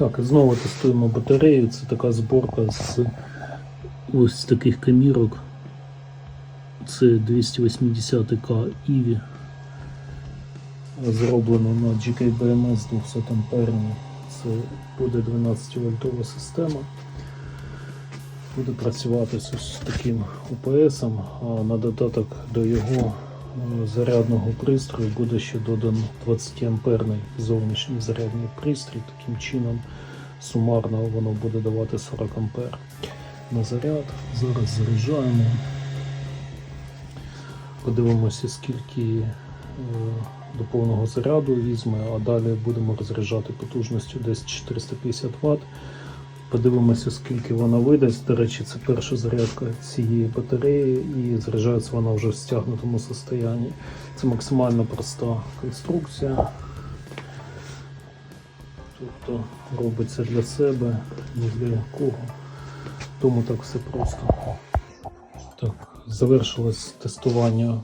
Так, знову тестуємо батарею. Це така зборка з ось таких камірок. Це 280К EVI. Зроблено на GKBMS 200 амперні. Це буде 12 вольтова система. Буде працювати з таким УПС, а на додаток до його зарядного пристрою буде ще додано 20 амперний зовнішній зарядний пристрій. Таким чином сумарно воно буде давати 40 ампер на заряд. Зараз заряджаємо. Подивимося, скільки е, до повного заряду візьме, а далі будемо розряджати потужністю десь 450 Вт. Подивимося, скільки вона видасть. До речі, це перша зарядка цієї батареї і заряджається вона вже в стягнутому состоянні. Це максимально проста конструкція. Тобто робиться для себе, не для кого. Тому так все просто. Так, завершилось тестування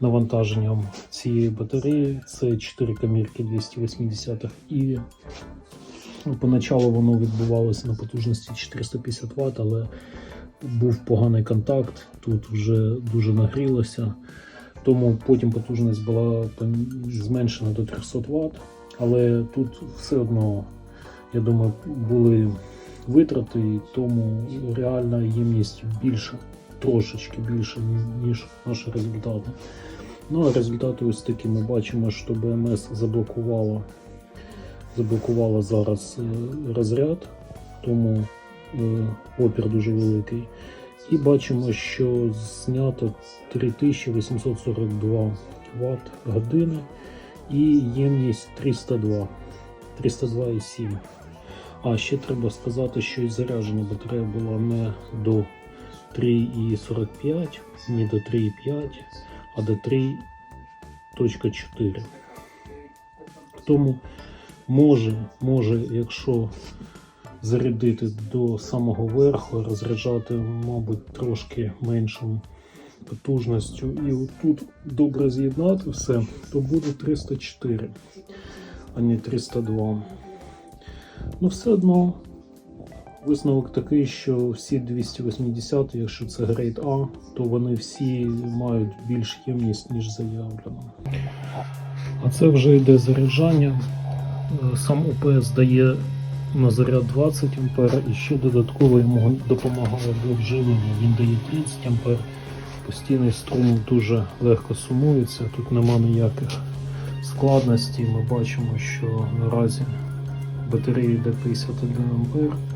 навантаженням цієї батареї. Це 4 камірки 280 і поначалу воно відбувалося на потужності 450 Вт, але був поганий контакт, тут вже дуже нагрілося. Тому потім потужність була зменшена до 300 Вт. Але тут все одно, я думаю, були витрати, і тому реальна ємність більша, трошечки більше, ніж наші результати. Ну а результати ось такі ми бачимо, що БМС заблокувало, заблокувало зараз е, розряд, тому е, опір дуже великий. І бачимо, що знято 3842 Вт години і ємність 302, 302,7. А ще треба сказати, що і заряджена батарея була не до 3,45, не до 3,5, а до 3.4. Тому може, може, якщо зарядити до самого верху, розряджати, мабуть, трошки меншим потужністю, і отут добре з'єднати все, то буде 304, а не 302. Ну, все одно висновок такий, що всі 280, якщо це грейд А, то вони всі мають більш ємність, ніж заявлено. А це вже йде заряджання. Е, Сам ОПС дає на заряд 20 А і ще додатково йому допомагає для вживлення. Він дає 30 А. Постійний струм дуже легко сумується, тут нема ніяких складностей. Ми бачимо, що наразі батарея йде 51 А.